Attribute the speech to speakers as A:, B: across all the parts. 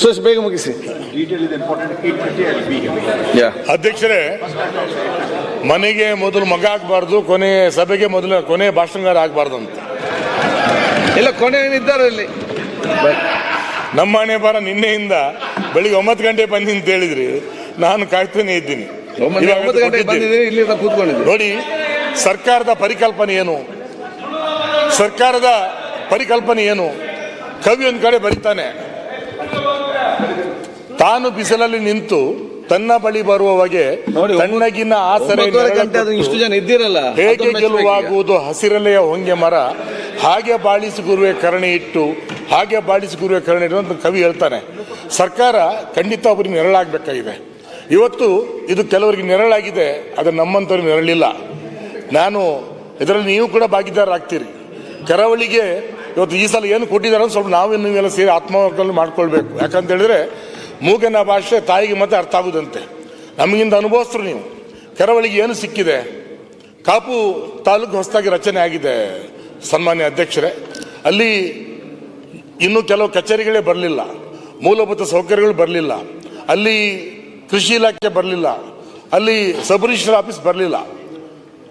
A: ಸುರೇಶ್ ಬೇಗ ಮುಗಿಸಿ
B: Detail is important. 8:30 I'll be
A: ಯಾ
C: ಅಧ್ಯಕ್ಷರೇ ಮನೆಗೆ ಮೊದಲು ಮಗ ಆಗಬಾರ್ದು ಕೊನೆ ಸಭೆಗೆ ಮೊದಲು ಕೊನೆ ಭಾಷಣಗಾರ ಆಗ್ಬಾರ್ದು ಅಂತ.
A: ಇಲ್ಲ ಕೊನೆ ಏನಿದ್ದಾರೆ ಇಲ್ಲಿ.
C: ನಮ್ಮ ಮನೆ ಬಾರ ನಿನ್ನೆಯಿಂದ ಬೆಳಿಗ್ಗೆ ಒಂಬತ್ತು ಗಂಟೆ ಬಂದಿ ಅಂತ ಹೇಳಿದ್ರಿ. ನಾನು ಕಾಯ್ತಾನೆ ಇದ್ದೀನಿ. ನೋಡಿ ಸರ್ಕಾರದ ಪರಿಕಲ್ಪನೆ ಏನು? ಸರ್ಕಾರದ ಪರಿಕಲ್ಪನೆ ಏನು? ಕವಿ ಒಂದು ಕಡೆ ಬರೀತಾನೆ. ತಾನು ಬಿಸಿಲಲ್ಲಿ ನಿಂತು ತನ್ನ ಬಳಿ ಬರುವವಗೆ ತಣ್ಣಗಿನ ಆಸರೆ
A: ಇಷ್ಟು ಜನ ಇದ್ದೀರಲ್ಲ
C: ಹೇಗೆ ಗೆಲುವಾಗುವುದು ಹಸಿರಲೆಯ ಹೊಂಗೆ ಮರ? ಹಾಗೆ ಬಾಳಿಸಿ ಗುರುವೆ ಕರಣಿ ಇಟ್ಟು ಹಾಗೆ ಬಾಳಿಸಿ ಗುರುವೆ ಕರಣಿ ಇಟ್ಟು ಅಂತ ಕವಿ ಹೇಳ್ತಾನೆ. ಸರ್ಕಾರ ಖಂಡಿತ ಒಬ್ಬರಿಗೆ ನೆರಳಾಗಬೇಕಾಗಿದೆ. ಇವತ್ತು ಇದು ಕೆಲವರಿಗೆ ನೆರಳಾಗಿದೆ ಅದು ನಮ್ಮಂಥವ್ರಿಗೆ ನೆರಳಿಲ್ಲ. ನಾನು ಇದರಲ್ಲಿ ನೀವು ಕೂಡ ಭಾಗಿದಾರರಾಗ್ತೀರಿ ಕರಾವಳಿಗೆ ಇವತ್ತು ಈ ಸಲ ಏನು ಕೊಟ್ಟಿದ್ದಾರೆ ಅಂತ ಸ್ವಲ್ಪ ನಾವೇನು ನೀವೆಲ್ಲ ಸೇರಿ ಆತ್ಮವರ್ಕಲ್ಲಿ ಮಾಡ್ಕೊಳ್ಬೇಕು. ಯಾಕಂತ ಹೇಳಿದ್ರೆ ಮೂಗನ ಭಾಷೆ ತಾಯಿಗೆ ಮತ್ತೆ ಅರ್ಥ ಆಗುದಂತೆ. ನಮಗಿಂದ ಅನುಭವಿಸ್ರು ನೀವು. ಕರಾವಳಿಗೆ ಏನು ಸಿಕ್ಕಿದೆ? ಕಾಪು ತಾಲೂಕು ಹೊಸದಾಗಿ ರಚನೆ ಆಗಿದೆ, ಸನ್ಮಾನ್ಯ ಅಧ್ಯಕ್ಷರೇ. ಅಲ್ಲಿ ಇನ್ನೂ ಕೆಲವು ಕಚೇರಿಗಳೇ ಬರಲಿಲ್ಲ, ಮೂಲಭೂತ ಸೌಕರ್ಯಗಳು ಬರಲಿಲ್ಲ. ಅಲ್ಲಿ ಕೃಷಿ ಇಲಾಖೆ ಬರಲಿಲ್ಲ, ಅಲ್ಲಿ ಸಬ್ ಆಫೀಸ್ ಬರಲಿಲ್ಲ.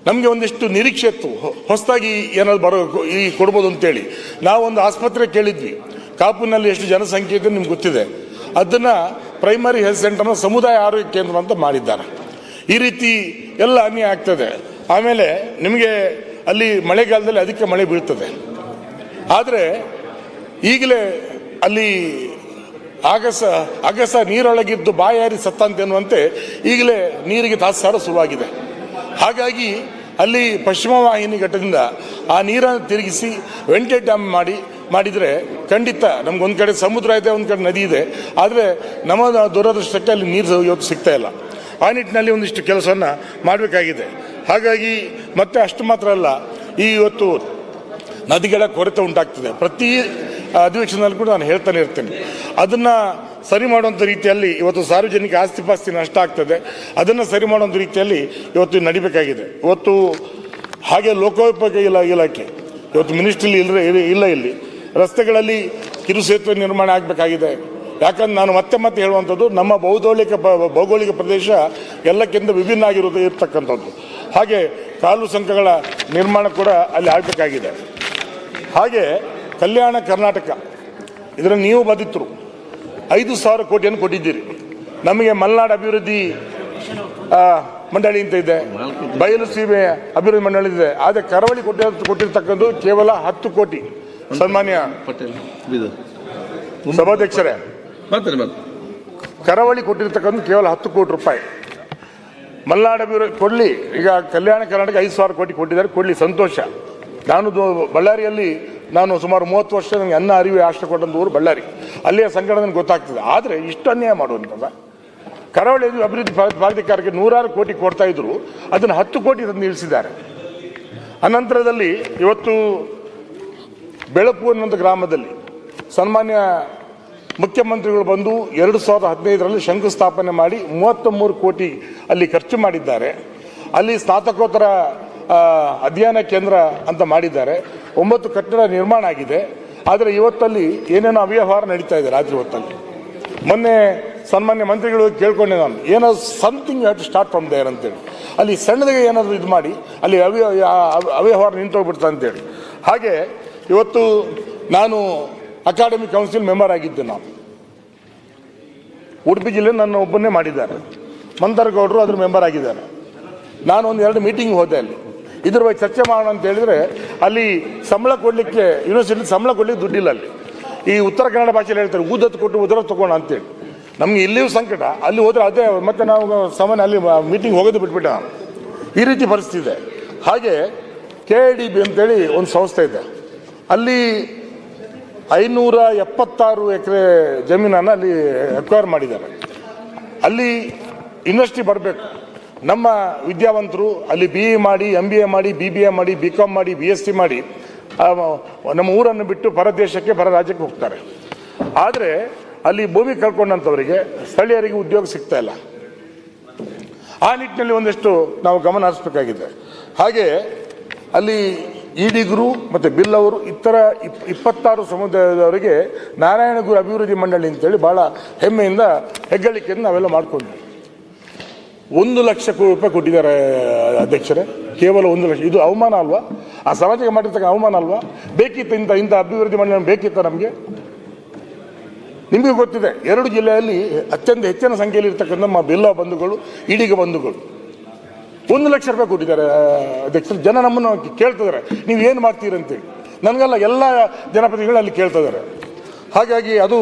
C: ನಮಗೆ ಒಂದಿಷ್ಟು ನಿರೀಕ್ಷೆ ಇತ್ತು ಹೊಸದಾಗಿ ಏನಾದ್ರು ಬರೋ ಈ ಕೊಡ್ಬೋದು ಅಂತೇಳಿ. ನಾವೊಂದು ಆಸ್ಪತ್ರೆ ಕೇಳಿದ್ವಿ. ಕಾಪುನಲ್ಲಿ ಎಷ್ಟು ಜನಸಂಖ್ಯೆ ಇದೆ ನಿಮ್ಗೆ ಗೊತ್ತಿದೆ? ಅದನ್ನ ಪ್ರೈಮರಿ ಹೆಲ್ತ್ ಸೆಂಟರ್ನ ಸಮುದಾಯ ಆರೋಗ್ಯ ಕೇಂದ್ರ ಅಂತ ಮಾಡಿದ್ದಾರೆ. ಈ ರೀತಿ ಎಲ್ಲ ಅನ್ಯಾಯ ಆಗ್ತದೆ. ಆಮೇಲೆ ನಿಮಗೆ ಅಲ್ಲಿ ಮಳೆಗಾಲದಲ್ಲಿ ಅದಕ್ಕೆ ಮಳೆ ಬೀಳ್ತದೆ. ಆದರೆ ಈಗಲೇ ಅಲ್ಲಿ ಆಗಸ ಅಗಸ ನೀರೊಳಗಿದ್ದು ಬಾಯಾರಿ ಸತ್ತಂತೆ ಎನ್ನುವಂತೆ ಈಗಲೇ ನೀರಿಗೆ ತಾತ್ಸಾರ ಶುರುವಾಗಿದೆ. ಹಾಗಾಗಿ ಅಲ್ಲಿ ಪಶ್ಚಿಮ ವಾಹಿನಿ ಘಟ್ಟದಿಂದ ಆ ನೀರನ್ನು ತಿರುಗಿಸಿ ವೆಂಟೆಡ್ ಡ್ಯಾಮ್ ಮಾಡಿ ಮಾಡಿದರೆ ಖಂಡಿತ ನಮ್ಗೊಂದು ಕಡೆ ಸಮುದ್ರ ಇದೆ, ಒಂದು ಕಡೆ ನದಿ ಇದೆ. ಆದರೆ ನಮ್ಮ ದುರದೃಷ್ಟಕ್ಕೆ ಅಲ್ಲಿ ನೀರು ಇವತ್ತು ಸಿಗ್ತಾ ಇಲ್ಲ. ಆ ನಿಟ್ಟಿನಲ್ಲಿ ಒಂದಿಷ್ಟು ಕೆಲಸವನ್ನು ಮಾಡಬೇಕಾಗಿದೆ. ಹಾಗಾಗಿ ಮತ್ತೆ ಅಷ್ಟು ಮಾತ್ರ ಅಲ್ಲ, ಈ ಇವತ್ತು ನದಿಗಳ ಕೊರತೆ ಉಂಟಾಗ್ತದೆ. ಪ್ರತಿ ಅಧಿವೇಶನದಲ್ಲಿ ಕೂಡ ನಾನು ಹೇಳ್ತಾನೆ ಇರ್ತೇನೆ. ಅದನ್ನು ಸರಿ ಮಾಡುವಂಥ ರೀತಿಯಲ್ಲಿ ಇವತ್ತು ಸಾರ್ವಜನಿಕ ಆಸ್ತಿ ಪಾಸ್ತಿ ನಷ್ಟ ಆಗ್ತದೆ. ಅದನ್ನು ಸರಿ ಮಾಡುವಂಥ ರೀತಿಯಲ್ಲಿ ಇವತ್ತು ನಡಿಬೇಕಾಗಿದೆ. ಇವತ್ತು ಹಾಗೆ ಲೋಕೋಪಯೋಗಿ ಇಲಾ ಇಲಾಖೆ, ಇವತ್ತು ಮಿನಿಸ್ಟ್ರಿ ಇಲ್ಲ ಇಲ್ಲ ಇಲ್ಲಿ. ರಸ್ತೆಗಳಲ್ಲಿ ಕಿರು ಸೇತುವೆ ನಿರ್ಮಾಣ ಆಗಬೇಕಾಗಿದೆ. ಯಾಕಂದ್ರೆ ನಾನು ಮತ್ತೆ ಮತ್ತೆ ಹೇಳುವಂಥದ್ದು, ನಮ್ಮ ಭೌಗೋಳಿಕ ಭೌಗೋಳಿಕ ಪ್ರದೇಶ ಎಲ್ಲಕ್ಕಿಂತ ವಿಭಿನ್ನ ಆಗಿರುವುದು ಇರತಕ್ಕಂಥದ್ದು. ಹಾಗೆ ಕಾಲು ಸಂಕಗಳ ನಿರ್ಮಾಣ ಕೂಡ ಅಲ್ಲಿ ಆಗಬೇಕಾಗಿದೆ. ಹಾಗೆ ಕಲ್ಯಾಣ ಕರ್ನಾಟಕ, ಇದರ ನೀವು ಬದಿತರು ಐದು ಸಾವಿರ ಕೋಟಿಯನ್ನು ಕೊಟ್ಟಿದ್ದೀರಿ. ನಮಗೆ ಮಲೆನಾಡು ಅಭಿವೃದ್ಧಿ ಮಂಡಳಿ ಅಂತ ಇದೆ. ಬಯಲು ಸೀಮೆ ಅಭಿವೃದ್ಧಿ ಮಂಡಳಿ ಇದೆ. ಆದರೆ ಕರಾವಳಿ ಕೊಟ್ಟಿರೋ ಕೊಟ್ಟಿರ್ತಕ್ಕಂಥದ್ದು ಕೇವಲ ಹತ್ತು ಕೋಟಿ. ಸನ್ಮಾನ್ಯ
A: ಪಟೇಲ್.
C: ಸಭಾಧ್ಯಕ್ಷರೇ ಕರಾವಳಿ ಕೊಟ್ಟಿರ್ತಕ್ಕಂಥ ಕೇವಲ ಹತ್ತು ಕೋಟಿ ರೂಪಾಯಿ. ಮಲ್ನಾಡ ಅಭಿವೃದ್ಧಿ ಕೊಡಲಿ ಈಗ ಕಲ್ಯಾಣ ಕರ್ನಾಟಕ ಐದು ಸಾವಿರ ಕೋಟಿ ಕೊಟ್ಟಿದ್ದಾರೆ ಕೊಡಲಿ ಸಂತೋಷ. ನಾನು ಬಳ್ಳಾರಿಯಲ್ಲಿ ನಾನು ಸುಮಾರು ಮೂವತ್ತು ವರ್ಷ ನನಗೆ ಅನ್ನ ಅರಿವು ಆಶ್ರಯ ಕೊಟ್ಟಂತ ಊರು ಬಳ್ಳಾರಿ. ಅಲ್ಲಿಯ ಸಂಕಟ ನನಗೆ ಗೊತ್ತಾಗ್ತದೆ. ಆದರೆ ಇಷ್ಟು ಅನ್ಯಾಯ ಮಾಡುವಂಥದ್ದು. ಕರಾವಳಿ ಅಭಿವೃದ್ಧಿ ಪ್ರಾ- ಪ್ರಾಧಿಕಾರಕ್ಕೆ ನೂರಾರು ಕೋಟಿ ಕೊಡ್ತಾ ಇದ್ರು. ಅದನ್ನು ಹತ್ತು ಕೋಟಿ ತಂದು ನಿಲ್ಲಿಸಿದ್ದಾರೆ. ಅನಂತರದಲ್ಲಿ ಇವತ್ತು ಬೆಳಪು ಅನ್ನೋಂಥ ಗ್ರಾಮದಲ್ಲಿ ಸನ್ಮಾನ್ಯ ಮುಖ್ಯಮಂತ್ರಿಗಳು ಬಂದು ಎರಡು ಸಾವಿರದ ಹದಿನೈದರಲ್ಲಿ ಶಂಕುಸ್ಥಾಪನೆ ಮಾಡಿ ಮೂವತ್ತ ಮೂರು ಕೋಟಿ ಅಲ್ಲಿ ಖರ್ಚು ಮಾಡಿದ್ದಾರೆ. ಅಲ್ಲಿ ಸ್ನಾತಕೋತ್ತರ ಅಧ್ಯಯನ ಕೇಂದ್ರ ಅಂತ ಮಾಡಿದ್ದಾರೆ. ಒಂಬತ್ತು ಕಟ್ಟಡ ನಿರ್ಮಾಣ ಆಗಿದೆ. ಆದರೆ ಇವತ್ತಲ್ಲಿ ಏನೇನೋ ಅವ್ಯವಹಾರ ನಡೀತಾ ಇದೆ ರಾತ್ರಿ ಹೊತ್ತಲ್ಲಿ. ಮೊನ್ನೆ ಸನ್ಮಾನ್ಯ ಮಂತ್ರಿಗಳು ಕೇಳ್ಕೊಂಡೆ ನಾನು, ಏನೋ something have start from there ಅಂತೇಳಿ. ಅಲ್ಲಿ ಸಣ್ಣದಾಗೆ ಏನಾದರೂ ಇದು ಮಾಡಿ, ಅಲ್ಲಿ ಅವ್ಯ ಅವ್ಯವಹಾರ ನಿಂತೋಗ್ಬಿಡ್ತಾ ಅಂತೇಳಿ ಹಾಗೆ ಇವತ್ತು ನಾನು ಅಕಾಡೆಮಿ ಕೌನ್ಸಿಲ್ ಮೆಂಬರ್ ಆಗಿದ್ದೆ ನಾನು. ಉಡುಪಿ ಜಿಲ್ಲೆ ನನ್ನ ಒಬ್ಬನೇ ಮಾಡಿದ್ದಾರೆ. ಮಂದರಗೌಡರು ಅದ್ರ ಮೆಂಬರ್ ಆಗಿದ್ದಾರೆ. ನಾನು ಒಂದು ಎರಡು ಮೀಟಿಂಗ್ ಹೋದೆ ಅಲ್ಲಿ. ಇದ್ರ ಬಗ್ಗೆ ಚರ್ಚೆ ಮಾಡೋಣ ಅಂತ ಹೇಳಿದ್ರೆ, ಅಲ್ಲಿ ಸಂಬಳ ಕೊಡಲಿಕ್ಕೆ ಯೂನಿವರ್ಸಿಟಿ ಸಂಬಳ ಕೊಡ್ಲಿಕ್ಕೆ ದುಡ್ಡಿಲ್ಲ ಅಲ್ಲಿ. ಈ ಉತ್ತರ ಕನ್ನಡ ಭಾಷೆಯಲ್ಲಿ ಹೇಳ್ತಾರೆ, ಊದತ್ತು ಕೊಟ್ಟು ಉದರ ತಗೋಣ ಅಂತೇಳಿ ನಮ್ಗೆ ಇಲ್ಲಿಯೂ ಸಂಕಟ. ಅಲ್ಲಿ ಹೋದ್ರೆ ಅದೇ, ಮತ್ತೆ ನಾವು ಸಾಮಾನ್ಯ ಅಲ್ಲಿ ಮೀಟಿಂಗ್ ಹೋಗೋದು ಬಿಟ್ಬಿಟ್ಟ ಈ ರೀತಿ ಪರಿಸ್ಥಿತಿ ಇದೆ. ಹಾಗೆ ಕೆ ಡಿ ಬಿ ಅಂತೇಳಿ ಒಂದು ಸಂಸ್ಥೆ ಇದೆ. ಅಲ್ಲಿ ಐನೂರ ಎಪ್ಪತ್ತಾರು ಎಕರೆ ಜಮೀನನ್ನು ಅಲ್ಲಿ ಅಕ್ವೈರ್ ಮಾಡಿದ್ದಾರೆ. ಅಲ್ಲಿ ಇಂಡಸ್ಟ್ರಿ ಬರಬೇಕು. ನಮ್ಮ ವಿದ್ಯಾವಂತರು ಅಲ್ಲಿ ಬಿ ಇ ಮಾಡಿ ಎಂ ಬಿ ಎ ಮಾಡಿ ಬಿ ಬಿ ಎ ಮಾಡಿ ಬಿ ಕಾಮ್ ಮಾಡಿ ಬಿ ಎಸ್ ಸಿ ಮಾಡಿ ನಮ್ಮ ಊರನ್ನು ಬಿಟ್ಟು ಪರ ದೇಶಕ್ಕೆ ರಾಜ್ಯಕ್ಕೆ ಹೋಗ್ತಾರೆ. ಆದರೆ ಅಲ್ಲಿ ಭೂಮಿ ಕಳ್ಕೊಂಡಂಥವರಿಗೆ, ಸ್ಥಳೀಯರಿಗೆ ಉದ್ಯೋಗ ಸಿಗ್ತಾ ಇಲ್ಲ. ಆ ನಿಟ್ಟಿನಲ್ಲಿ ಒಂದಿಷ್ಟು ನಾವು ಗಮನ ಹರಿಸಬೇಕಾಗಿದೆ. ಹಾಗೆ ಅಲ್ಲಿ ಈಡಿಗರು ಮತ್ತು ಬಿಲ್ ಅವರು ಇತರ ಇಪ್- ಇಪ್ಪತ್ತಾರು ಸಮುದಾಯದವರಿಗೆ ನಾರಾಯಣಗುರು ಅಭಿವೃದ್ಧಿ ಮಂಡಳಿ ಅಂತೇಳಿ ಭಾಳ ಹೆಮ್ಮೆಯಿಂದ ಹೆಗ್ಗಳಿಕೆಯನ್ನು ನಾವೆಲ್ಲ ಮಾಡಿಕೊಂಡ್ವಿ. ಒಂದು ಲಕ್ಷ ರೂಪಾಯಿ ಕೊಟ್ಟಿದ್ದಾರೆ ಅಧ್ಯಕ್ಷರೇ. ಕೇವಲ ಒಂದು ಲಕ್ಷ. ಇದು ಅವಮಾನ ಅಲ್ವಾ? ಆ ಸಮಾಜಕ್ಕೆ ಮಾಡಿರ್ತಕ್ಕ ಅವಮಾನ ಅಲ್ವಾ? ಬೇಕಿತ್ತು ಇಂಥ ಇಂಥ ಅಭಿವೃದ್ಧಿ ಮಂಡಳಿ ಬೇಕಿತ್ತ ನಮಗೆ? ನಿಮಗೆ ಗೊತ್ತಿದೆ, ಎರಡು ಜಿಲ್ಲೆಯಲ್ಲಿ ಅತ್ಯಂತ ಹೆಚ್ಚಿನ ಸಂಖ್ಯೆಯಲ್ಲಿ ಇರ್ತಕ್ಕಂಥ ನಮ್ಮ ಬಿಲ್ಲ ಬಂಧುಗಳು ಈಡಿಗ ಬಂಧುಗಳು. ಒಂದು ಲಕ್ಷ ರೂಪಾಯಿ ಕೊಟ್ಟಿದ್ದಾರೆ ಅಧ್ಯಕ್ಷರು. ಜನ ನಮ್ಮನ್ನು ಕೇಳ್ತಿದ್ದಾರೆ. ನೀವು ಏನು ಮಾಡ್ತೀರಿ ಅಂತೇಳಿ ನನಗೆಲ್ಲ ಎಲ್ಲ ಜನಪ್ರತಿನಿಧಿಗಳು ಅಲ್ಲಿ ಕೇಳ್ತಿದ್ದಾರೆ. ಹಾಗಾಗಿ ಅದು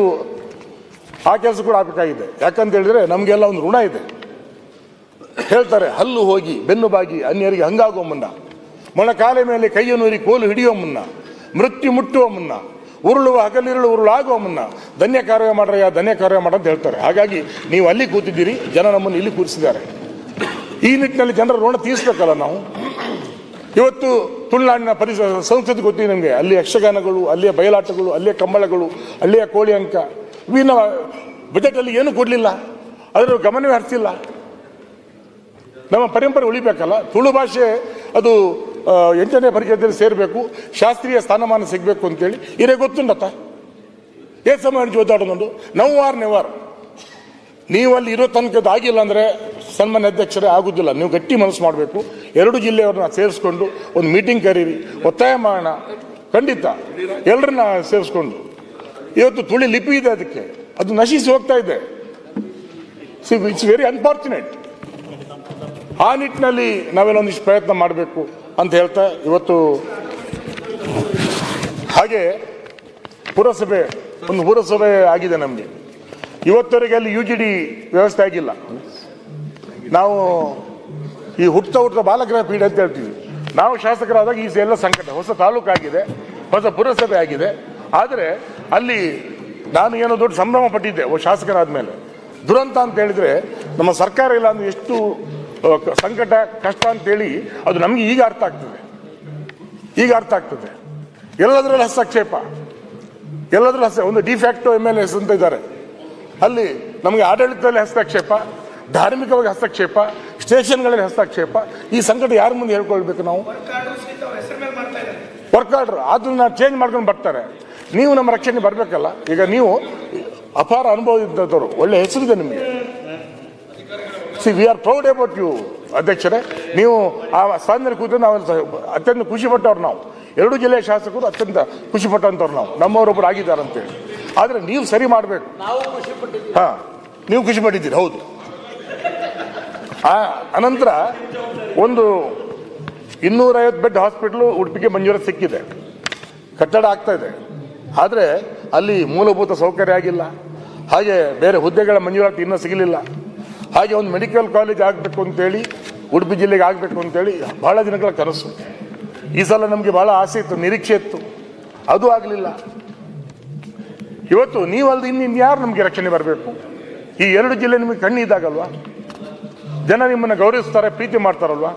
C: ಆ ಕೆಲಸ ಕೂಡ ಆಗಬೇಕಾಗಿದೆ. ಯಾಕಂತ ಹೇಳಿದ್ರೆ ನಮಗೆಲ್ಲ ಒಂದು ಋಣ ಇದೆ. ಹೇಳ್ತಾರೆ, ಹಲ್ಲು ಹೋಗಿ, ಬೆನ್ನು ಬಾಗಿ, ಅನ್ಯರಿಗೆ ಹಂಗಾಗುವ ಮುನ್ನ ಮೊಣಕಾಲೆ ಮೇಲೆ ಕೈಯನ್ನೂರಿ ಕೋಲು ಹಿಡಿಯುವ ಮುನ್ನ, ಮೃತ್ಯು ಮುಟ್ಟುವ ಮುನ್ನ, ಉರುಳುವ ಹಗಲಿರುಳು ಉರುಳಾಗುವ ಮುನ್ನ, ಧನ್ಯ ಕಾರ್ಯ ಮಾಡ್ರಯ್ಯ ಧನ್ಯ ಕಾರ್ಯ ಅಂತ ಹೇಳ್ತಾರೆ. ಹಾಗಾಗಿ ನೀವು ಅಲ್ಲಿ ಕೂತಿದ್ದೀರಿ, ಜನ ನಮ್ಮನ್ನು ಇಲ್ಲಿ ಕೂರಿಸಿದ್ದಾರೆ. ಈ ನಿಟ್ಟಿನಲ್ಲಿ ಜನರ ಋಣ ತೀರಿಸ್ಬೇಕಲ್ಲ ನಾವು? ಇವತ್ತು ತುಳುನಾಡಿನ ಪರಿಸರ ಸಂಸ್ಕೃತಿ ಗೊತ್ತಿದೆ ನಮಗೆ. ಅಲ್ಲಿ ಯಕ್ಷಗಾನಗಳು, ಅಲ್ಲಿಯ ಬಯಲಾಟಗಳು, ಅಲ್ಲಿಯ ಕಂಬಳಗಳು ಅಲ್ಲಿಯ ಕೋಳಿ ಅಂಕ. ಇವಿನ ಬಜೆಟಲ್ಲಿ ಏನೂ ಕೊಡಲಿಲ್ಲ. ಅದರ ಗಮನವೇ ಹರಿಸಿಲ್ಲ. ನಮ್ಮ ಪರಂಪರೆ ಉಳಿಬೇಕಲ್ಲ? ತುಳು ಭಾಷೆ ಅದು ಎಂಟನೇ ಪರಿಚಯದಲ್ಲಿ ಸೇರಬೇಕು. ಶಾಸ್ತ್ರೀಯ ಸ್ಥಾನಮಾನ ಸಿಗಬೇಕು ಅಂತೇಳಿ. ಇರೇ ಗೊತ್ತುಂಡತ್ತ ಏ ಸಮಯ ಜೋದಾಡೋದು ನೌ ಆರ್ ನೆವರ್ ನೀವು ಅಲ್ಲಿ ಇರೋ ತನಕ ಆಗಿಲ್ಲ ಅಂದರೆ ಸನ್ಮಾನ್ಯ ಅಧ್ಯಕ್ಷರೇ ಆಗುದಿಲ್ಲ. ನೀವು ಗಟ್ಟಿ ಮನಸ್ಸು ಮಾಡಬೇಕು. ಎರಡು ಜಿಲ್ಲೆಯವ್ರನ್ನ ಸೇರಿಸ್ಕೊಂಡು ಒಂದು ಮೀಟಿಂಗ್ ಕರೀರಿ. ಒತ್ತಾಯ ಮಾಡೋಣ. ಖಂಡಿತ. ಎಲ್ಲರನ್ನ ಸೇರಿಸ್ಕೊಂಡು. ಇವತ್ತು ತುಳಿ ಲಿಪಿ ಇದೆ ಅದಕ್ಕೆ. ಅದು ನಶಿಸಿ ಹೋಗ್ತಾ ಇದೆ. ಇಟ್ಸ್ ವೆರಿ ಅನ್ಫಾರ್ಚುನೇಟ್ ಆ ನಿಟ್ಟಿನಲ್ಲಿ ನಾವೆಲ್ಲ ಒಂದಿಷ್ಟು ಪ್ರಯತ್ನ ಮಾಡಬೇಕು ಅಂತ ಹೇಳ್ತಾ ಇವತ್ತು ಹಾಗೆ ಪುರಸಭೆ, ಒಂದು ಪುರಸಭೆ ಆಗಿದೆ ನಮಗೆ. ಇವತ್ತವರೆಗೆ ಅಲ್ಲಿ ಯು ಜಿ ಡಿ ವ್ಯವಸ್ಥೆ ಆಗಿಲ್ಲ. ನಾವು ಈ ಹುಟ್ಟ ಹುಟ್ಟ ಬಾಲಗ್ರಹ ಪೀಠ ಅಂತ ಹೇಳ್ತೀವಿ. ನಾವು ಶಾಸಕರಾದಾಗ ಈ ಎಲ್ಲ ಸಂಕಟ ಹೊಸ ತಾಲೂಕು ಆಗಿದೆ ಹೊಸ ಪುರಸಭೆ ಆಗಿದೆ. ಆದರೆ ಅಲ್ಲಿ ನಾನು ಏನೋ ದೊಡ್ಡ ಸಂಭ್ರಮ ಪಟ್ಟಿದ್ದೆ ಶಾಸಕರಾದ ಮೇಲೆ ದುರಂತ ಅಂತ ಹೇಳಿದ್ರೆ ನಮ್ಮ ಸರ್ಕಾರ ಇಲ್ಲ ಅಂದ್ರೆ ಎಷ್ಟು ಸಂಕಟ, ಕಷ್ಟ ಅಂತೇಳಿ ಅದು ನಮಗೆ ಈಗ ಅರ್ಥ ಆಗ್ತದೆ. ಈಗ ಅರ್ಥ ಆಗ್ತದೆ. ಎಲ್ಲದರಲ್ಲಿ ಹಸ್ತಕ್ಷೇಪ. ಎಲ್ಲದರಲ್ಲೂ ಹಸ್ತ, ಒಂದು ಡಿಫ್ಯಾಕ್ಟೋ ಎಂ ಎಲ್ ಎಸ್ ಅಂತ ಇದ್ದಾರೆ. ಅಲ್ಲಿ ನಮಗೆ ಆಡಳಿತದಲ್ಲಿ ಹಸ್ತಕ್ಷೇಪ. ಧಾರ್ಮಿಕವಾಗಿ ಹಸ್ತಕ್ಷೇಪ ಸ್ಟೇಷನ್ಗಳಲ್ಲಿ ಹಸ್ತಕ್ಷೇಪ ಈ ಸಂಕಟ ಯಾರ ಮುಂದೆ ಹೇಳ್ಕೊಳ್ಬೇಕು ನಾವು? ವರ್ಕ್ ಆರ್ಡರ್ ಅದನ್ನ ಚೇಂಜ್ ಮಾಡ್ಕೊಂಡು ಬರ್ತಾರೆ. ನೀವು ನಮ್ಮ ರಕ್ಷಣೆ ಬರಬೇಕಲ್ಲ? ಈಗ ನೀವು ಅಪಾರ ಅನುಭವ ಇದ್ದವರು ಒಳ್ಳೆ ಹೆಸರಿದೆ ನಿಮಗೆ. C V R proud about you ಅಧ್ಯಕ್ಷರೇ. ನೀವು ಆ ಸ್ಥಾನದಲ್ಲಿ ಕೂತು ನಾವು ಅತ್ಯಂತ ಖುಷಿ ಪಟ್ಟವ್ರು ನಾವು. ಎರಡು ಜಿಲ್ಲೆಯ ಶಾಸಕರು ಅತ್ಯಂತ ಖುಷಿ ಪಟ್ಟಂತವ್ರು ನಾವು. ನಮ್ಮವರೊಬ್ಬರು ಆಗಿದ್ದಾರೆ ಅಂತೇಳಿ. ಆದರೆ ನೀವು ಸರಿ ಮಾಡಬೇಕು. ಹಾ ನೀವು ಖುಷಿ ಪಟ್ಟಿದ್ದೀರಿ ಹೌದು. ಆ, ಅನಂತರ ಒಂದು ಇನ್ನೂರೈವತ್ತು ಬೆಡ್ ಹಾಸ್ಪಿಟ್ಲು ಉಡುಪಿಗೆ ಮಂಜೂರಾತಿ ಸಿಕ್ಕಿದೆ. ಕಟ್ಟಡ ಆಗ್ತಾ ಇದೆ. ಆದರೆ ಅಲ್ಲಿ ಮೂಲಭೂತ ಸೌಕರ್ಯ ಆಗಿಲ್ಲ. ಹಾಗೆ ಬೇರೆ ಹುದ್ದೆಗಳ ಮಂಜೂರಾತಿ ಇನ್ನೂ ಸಿಗಲಿಲ್ಲ. ಹಾಗೆ ಒಂದು ಮೆಡಿಕಲ್ ಕಾಲೇಜ್ ಆಗಬೇಕು ಅಂತೇಳಿ, ಉಡುಪಿ ಜಿಲ್ಲೆಗೆ ಆಗಬೇಕು ಅಂತೇಳಿ ಭಾಳ ದಿನಗಳ ಕನಸು. ಈ ಸಲ ನಮಗೆ ಭಾಳ ಆಸೆ ಇತ್ತು, ನಿರೀಕ್ಷೆ ಇತ್ತು. ಅದು ಆಗಲಿಲ್ಲ. ಇವತ್ತು ನೀವಲ್ದು ಇನ್ನು ಯಾರು ನಮಗೆ ರಕ್ಷಣೆ ಬರಬೇಕು? ಈ ಎರಡು ಜಿಲ್ಲೆ ನಿಮಗೆ ಕಣ್ಣಿದ್ದಾಗಲ್ವಾ ಜನ ನಿಮ್ಮನ್ನು ಗೌರವಿಸ್ತಾರೆ, ಪ್ರೀತಿ ಮಾಡ್ತಾರಲ್ವಾ?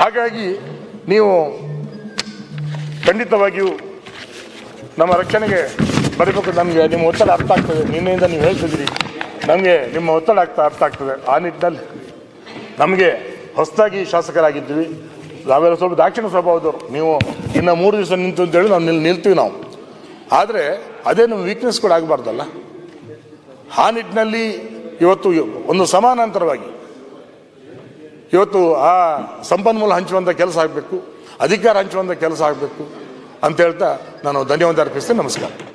C: ಹಾಗಾಗಿ ನೀವು ಖಂಡಿತವಾಗಿಯೂ ನಮ್ಮ ರಕ್ಷಣೆಗೆ ಬರಬೇಕು ನಮಗೆ ನಿಮ್ಮ ಒತ್ತಡ ಅರ್ಥ ಆಗ್ತದೆ. ನಿನ್ನೆಯಿಂದ ನೀವು ಹೇಳ್ತಿದ್ದೀರಿ, ನಮಗೆ ನಿಮ್ಮ ಒತ್ತಡ ಆಗ್ತಾ ಅರ್ಥ ಆಗ್ತದೆ. ಆ ನಿಟ್ಟಿನಲ್ಲಿ ನಮಗೆ ಹೊಸದಾಗಿ ಶಾಸಕರಾಗಿದ್ದೀವಿ. ನಾವೆಲ್ಲ ಸ್ವಲ್ಪ ದಾಕ್ಷಿಣ ಸ್ವಭಾವದವರು ನೀವು ಇನ್ನು ಮೂರು ದಿವಸ ನಿಂತು ಅಂತೇಳಿ ನಾವು ನಿಲ್, ನಿಲ್ತೀವಿ ನಾವು. ಆದರೆ ಅದೇ ನಮ್ಮ ವೀಕ್ನೆಸ್ ಕೂಡ ಆಗಬಾರ್ದಲ್ಲ. ಆ ನಿಟ್ಟಿನಲ್ಲಿ ಇವತ್ತು ಒಂದು ಸಮಾನಾಂತರವಾಗಿ. ಇವತ್ತು ಆ ಸಂಪನ್ಮೂಲ ಹಂಚುವಂಥ ಕೆಲಸ ಆಗಬೇಕು, ಅಧಿಕಾರ ಹಂಚುವಂಥ ಕೆಲಸ ಆಗಬೇಕು ಅಂತ ಹೇಳ್ತಾ ನಾನು ಧನ್ಯವಾದ ಅರ್ಪಿಸ್ತೇನೆ. ನಮಸ್ಕಾರ.